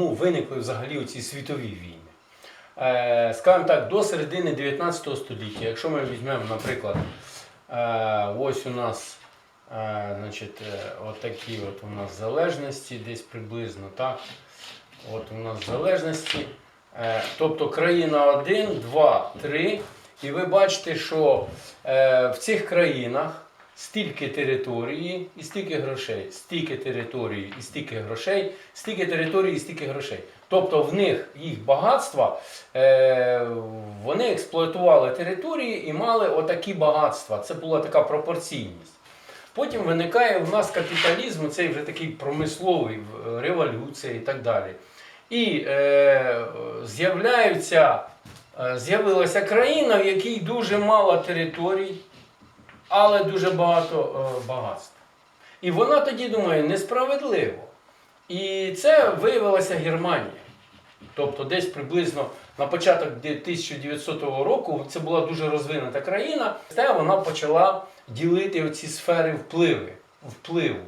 чому виникли взагалі оці світові війни. Е, скажімо так, до середини 19 століття, якщо ми візьмемо, наприклад, е, ось у нас е, значить, отакі от у нас залежності, десь приблизно так. От у нас залежності. Тобто країна 1, 2, 3. І ви бачите, що в цих країнах стільки території і стільки грошей, стільки території і стільки грошей, стільки території і стільки грошей. Тобто в них їх багатства, е, вони експлуатували території і мали отакі багатства. Це була така пропорційність. Потім виникає в нас капіталізм, цей вже такий промисловий, революція і так далі. І е, з'являються, е, з'явилася країна, в якій дуже мало територій, але дуже багато е, багатств. І вона тоді думає, несправедливо. І це виявилася Германія. Тобто десь приблизно на початок 1900 року це була дуже розвинута країна, та вона почала ділити оці сфери впливи, впливу.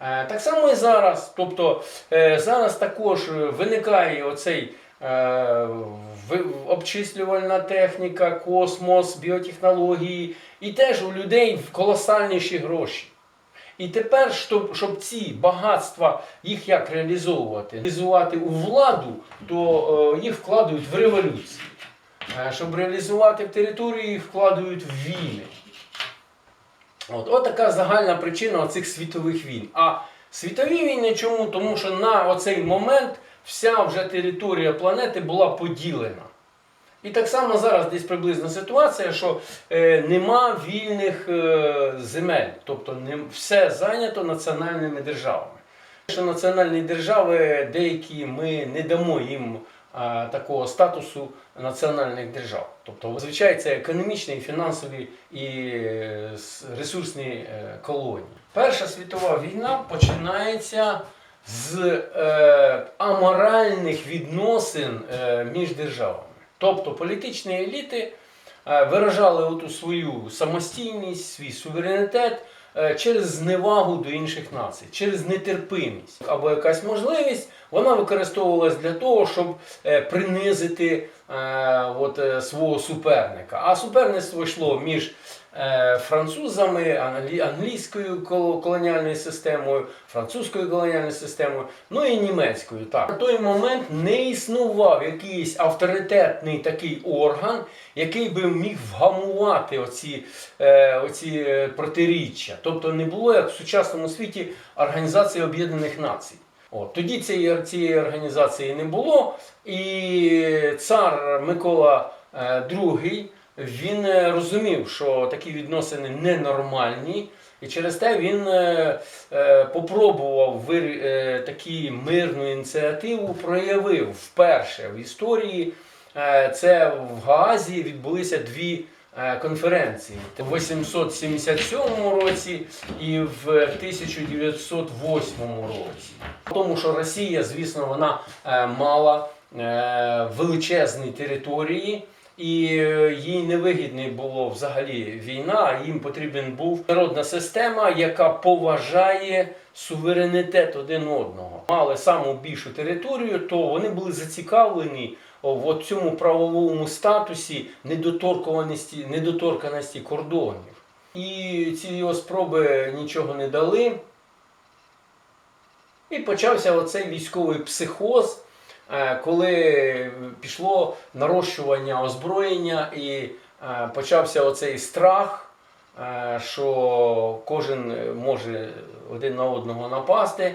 Е, Так само і зараз. Тобто е, зараз також виникає оцей обчислювальна техніка, космос, біотехнології, і теж у людей колосальніші гроші. І тепер, щоб, щоб ці багатства, їх як реалізовувати? Реалізувати у владу, то е, їх вкладають в революції. Е, щоб реалізувати в території, їх вкладають в війни. От, от така загальна причина цих світових війн. А світові війни чому? Тому що на оцей момент вся вже територія планети була поділена. І так само зараз десь приблизна ситуація, що е, нема вільних е, земель, тобто не, все зайнято національними державами. Що національні держави деякі ми не дамо їм а, такого статусу національних держав. Тобто, зазвичай це економічні, фінансові і е, ресурсні е, колонії. Перша світова війна починається з е, аморальних відносин е, між державами. Тобто політичні еліти е, виражали оту свою самостійність, свій суверенітет е, через зневагу до інших націй, через нетерпимість або якась можливість, вона використовувалась для того, щоб е, принизити от, свого суперника. А суперництво йшло між французами, англійською колоніальною системою, французькою колоніальною системою, ну і німецькою. Так. На той момент не існував якийсь авторитетний такий орган, який би міг вгамувати оці, е, оці е, протиріччя. Тобто не було як в сучасному світі Організації Об'єднаних Націй. От, тоді цієї, цієї організації не було, і цар Микола е, II він е, розумів, що такі відносини ненормальні, і через те він е, е, попробував е, мирну ініціативу, проявив вперше в історії. Це в Гаазі відбулися дві конференції в 877 році і в 1908 році. Тому що Росія, звісно, вона мала величезні території. І е, їй невигідно було взагалі війна, їм потрібен був народна система, яка поважає суверенітет один одного. Мали саму більшу територію, то вони були зацікавлені в цьому правовому статусі недоторкуваності, недоторканості кордонів. І ці його спроби нічого не дали. І почався оцей військовий психоз, коли пішло нарощування озброєння і е, почався оцей страх, е, що кожен може один на одного напасти.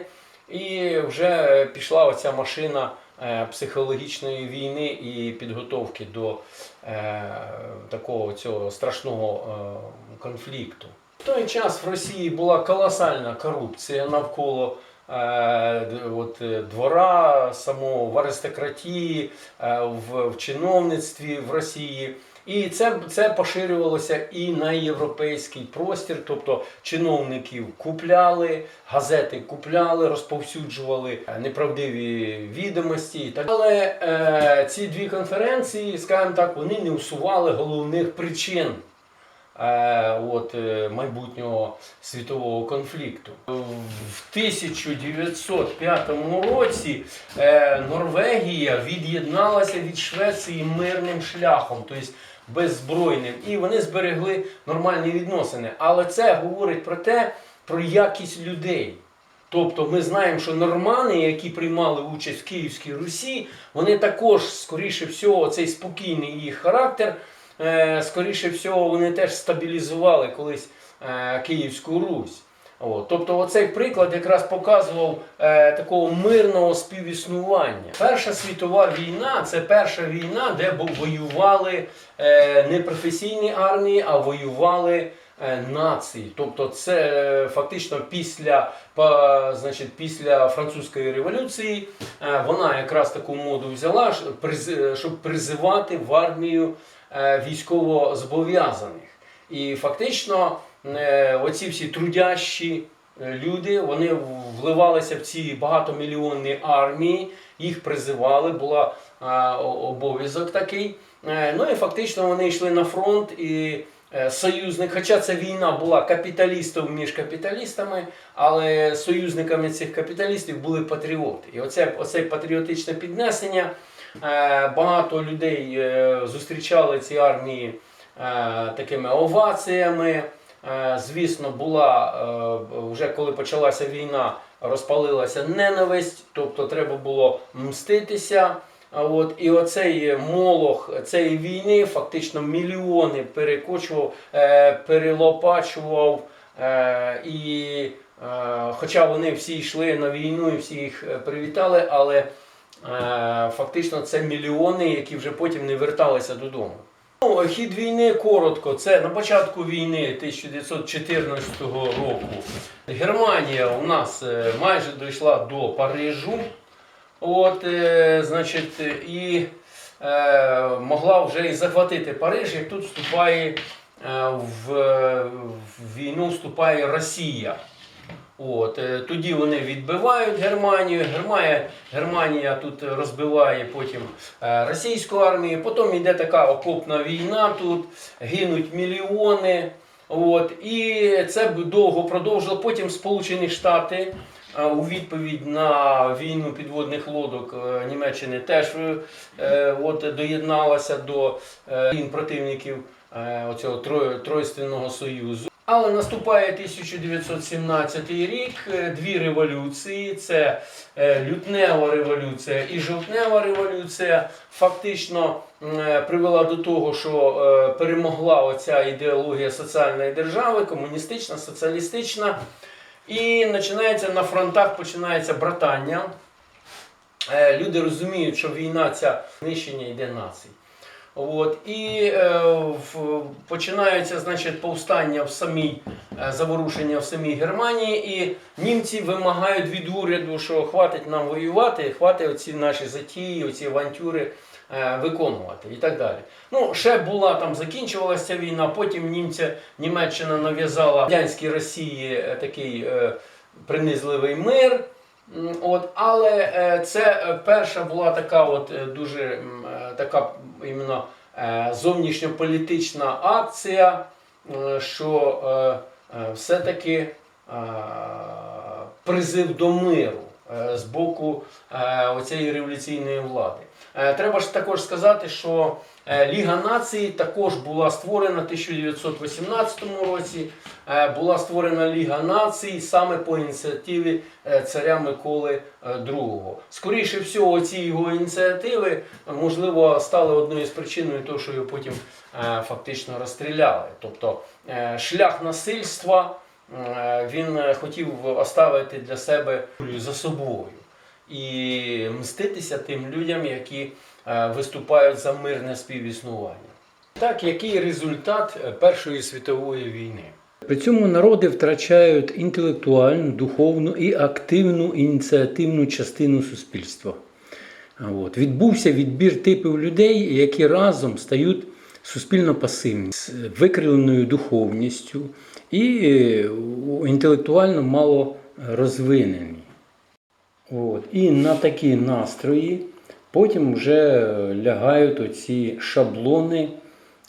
І вже пішла оця машина е, психологічної війни і підготовки до е, такого цього страшного е, конфлікту. В той час в Росії була колосальна корупція навколо е, от, е, двора, самого в аристократії, е, в, в чиновництві в Росії. І це, це поширювалося і на європейський простір, тобто чиновників купляли, газети купляли, розповсюджували е, неправдиві відомості. Так. Але е, ці дві конференції, скажімо так, вони не усували головних причин е, от, е, майбутнього світового конфлікту. В 1905 році е, Норвегія від'єдналася від Швеції мирним шляхом, тобто беззбройним, і вони зберегли нормальні відносини. Але це говорить про те, про якість людей. Тобто ми знаємо, що нормани, які приймали участь в Київській Русі, вони також, скоріше всього, цей спокійний їх характер, е, скоріше всього, вони теж стабілізували колись е, Київську Русь. От. Тобто оцей приклад якраз показував е, такого мирного співіснування. Перша світова війна це перша війна, де воювали е, не професійні армії, а воювали е, нації. Тобто це е, фактично після, па- значить, після французької революції е, вона якраз таку моду взяла, щоб призивати в армію е, військовозобов'язаних. І фактично е, оці всі трудящі е, люди, вони вливалися в ці багатомільйонні армії, їх призивали, була обов'язок такий. Е, Ну і фактично вони йшли на фронт і е, союзник, хоча ця війна була капіталістів між капіталістами, але союзниками цих капіталістів були патріоти. І оце, оце патріотичне піднесення. Е, Багато людей е, зустрічали ці армії е, такими оваціями. Звісно, була вже коли почалася війна, розпалилася ненависть, тобто треба було мститися. От, і оцей молох цієї війни фактично мільйони перекочував, перелопачував. І, хоча вони всі йшли на війну і всі їх привітали, але фактично це мільйони, які вже потім не верталися додому. Ну, Хід війни коротко. Це на початку війни 1914 року. Германія у нас е, майже дійшла до Парижу. От, е, значить, і е, могла вже і захватити Париж, як тут вступає е, в, в війну вступає Росія. От, е, тоді вони відбивають Германію. Германія, Германія тут розбиває потім е, російську армію. Потім йде така окопна війна тут, гинуть мільйони. От, і це довго продовжило. Потім Сполучені Штати е, у відповідь на війну підводних лодок Німеччини теж от, доєдналася до війн противників оцього Тройственного Союзу. Але наступає 1917 рік, е, дві революції: це е, лютнева революція і жовтнева революція. Фактично е, привела до того, що перемогла оця ідеологія соціальної держави, комуністична, соціалістична. І починається на фронтах починається братання. Люди розуміють, що війна ця знищення йде націй. От, і е, в, починається значить, повстання в самій е, заворушення в самій Германії, і німці вимагають від уряду, що хватить нам воювати, хватить оці наші затії, оці авантюри е, виконувати і так далі. Ну, ще була там, закінчувалася війна, потім німця, Німеччина нав'язала радянській Росії е, такий е, принизливий мир. От, але е, це е, перша була така от е, дуже така іменно зовнішньополітична акція, що все-таки призив до миру з боку оцієї революційної влади. Е, Треба ж також сказати, що е, Ліга націй також була створена в 1918 році. Е, Була створена Ліга націй саме по ініціативі царя Миколи II. Скоріше всього, ці його ініціативи можливо стали одною з причиною того, що його потім фактично розстріляли. Тобто шлях насильства він хотів оставити для себе за собою і мститися тим людям, які е, виступають за мирне співіснування. Так, який результат е, Першої світової війни? При цьому народи втрачають інтелектуальну, духовну і активну ініціативну частину суспільства. От. Відбувся відбір типів людей, які разом стають суспільно пасивні, з викривленою духовністю і е, інтелектуально мало розвинені. От. І на такі настрої потім вже лягають оці шаблони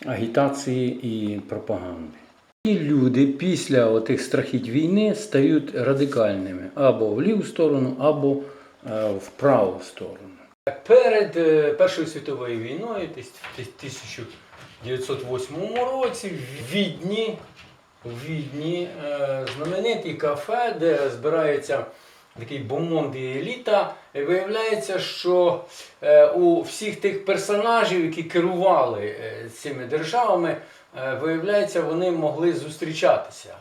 агітації і пропаганди. І люди після отих страхіть війни стають радикальними або в ліву сторону, або е, в праву сторону. Перед е, Першою світовою війною, в 1908 році, в Відні, в Відні е, знаменитий кафе, де збирається такий бомонд і еліта, і виявляється, що е, у всіх тих персонажів, які керували е, цими державами, е, виявляється, вони могли зустрічатися.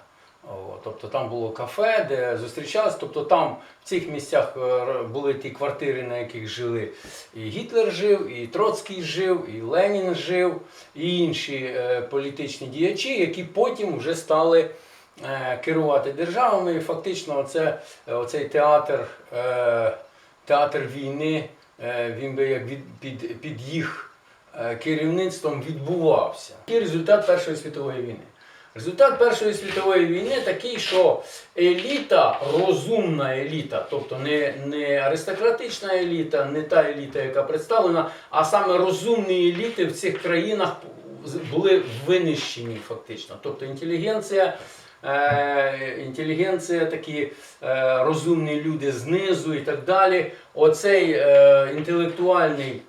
Тобто там було кафе, де зустрічалися. Тобто там в цих місцях були ті квартири, на яких жили і Гітлер жив, і Троцький жив, і Ленін жив, і інші е, політичні діячі, які потім вже стали керувати державами. І фактично оце, е, оцей театр, е, театр війни, е, він би як від, під, під їх е, керівництвом відбувався. Який результат Першої світової війни? Результат Першої світової війни такий, що еліта, розумна еліта, тобто не, не аристократична еліта, не та еліта, яка представлена, а саме розумні еліти в цих країнах були винищені фактично. Тобто інтелігенція. Е, інтелігенція, такі е, розумні люди знизу і так далі. Оцей е, інтелектуальний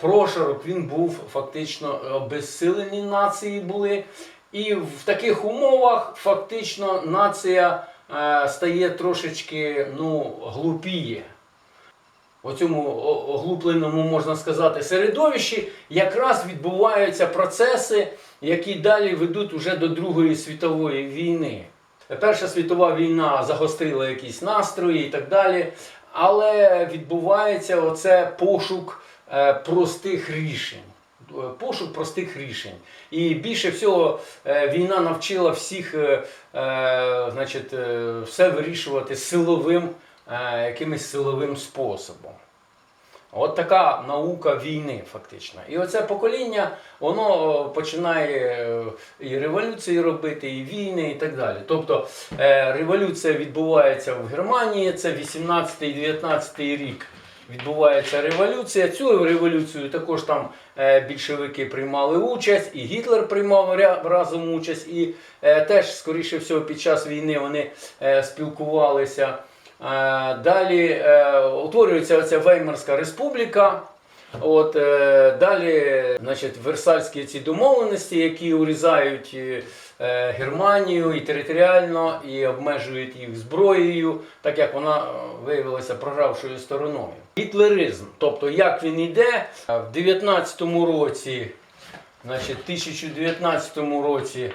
прошарок він був фактично обезсилені нації були. І в таких умовах фактично нація стає трошечки ну, глупіє. У цьому оглупленому, можна сказати, середовищі якраз відбуваються процеси, які далі ведуть уже до Другої світової війни. Перша світова війна загострила якісь настрої і так далі. Але відбувається оце пошук е, простих рішень. Е, Пошук простих рішень. І більше всього е, війна навчила всіх значить, все вирішувати силовим, якимось силовим способом. От така наука війни, фактично. І оце покоління, воно починає е, і революції робити, і війни, і так далі. Тобто е, революція відбувається в Германії, це 18-19 рік. Відбувається революція. Цю революцію також там е, більшовики приймали участь, і Гітлер приймав разом участь, і е, теж, скоріше всього, під час війни вони е, спілкувалися. Е, Далі е, утворюється оця Веймарська республіка. От, е, далі, значить, Версальські ці домовленості, які урізають Германію і територіально, і обмежують їх зброєю, так як вона виявилася програвшою стороною. Гітлеризм, тобто як він йде в 19-му році. Значить, в 1019 році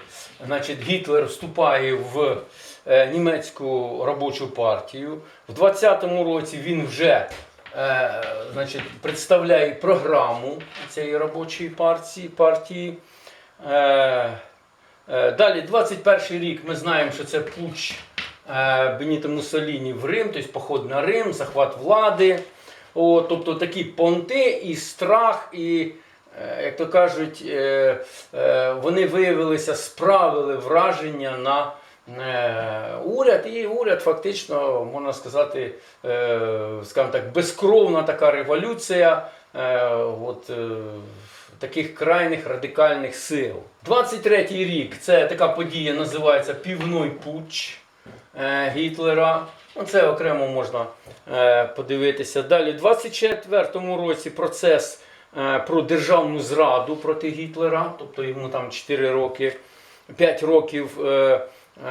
значить, Гітлер вступає в німецьку робочу партію. В 20-му році він вже е, значить, представляє програму цієї робочої партії. партії. Е, е, далі, 21 рік ми знаємо, що це путч е, Беніто Муссоліні в Рим, тобто поход на Рим, захват влади. О, тобто такі понти і страх, і, е, як то кажуть, е, е, вони виявилися, справили враження на е, уряд, і уряд фактично, можна сказати, е, скажімо так, безкровна така революція. е, От, е, таких крайних радикальних сил. 23-й рік це така подія, називається Півной Путч е, Гітлера. Ну, Це окремо можна е, подивитися. Далі, в 24-му році процес е, про державну зраду проти Гітлера, тобто йому там 4 роки, 5 років. Е,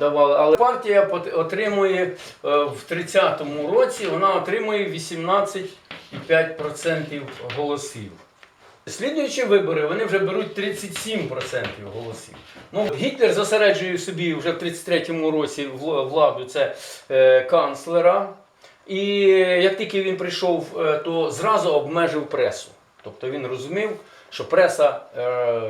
Давали, але партія отримує е, в 30-му році вона отримує 18,5% голосів. Слідуючі вибори вони вже беруть 37% голосів. Ну, Гітлер зосереджує собі вже в 33-му році владу це е, канцлера. І як тільки він прийшов, е, то зразу обмежив пресу. Тобто він розумів, що преса, е,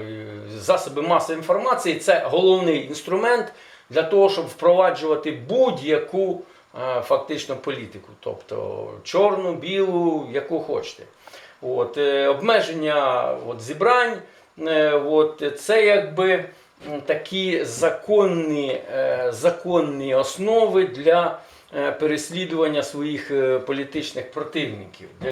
засоби масової інформації це головний інструмент для того, щоб впроваджувати будь-яку е, фактично політику. Тобто чорну, білу, яку хочете. От, е, обмеження от, зібрань, от, це якби такі законні, законні основи для переслідування своїх політичних противників.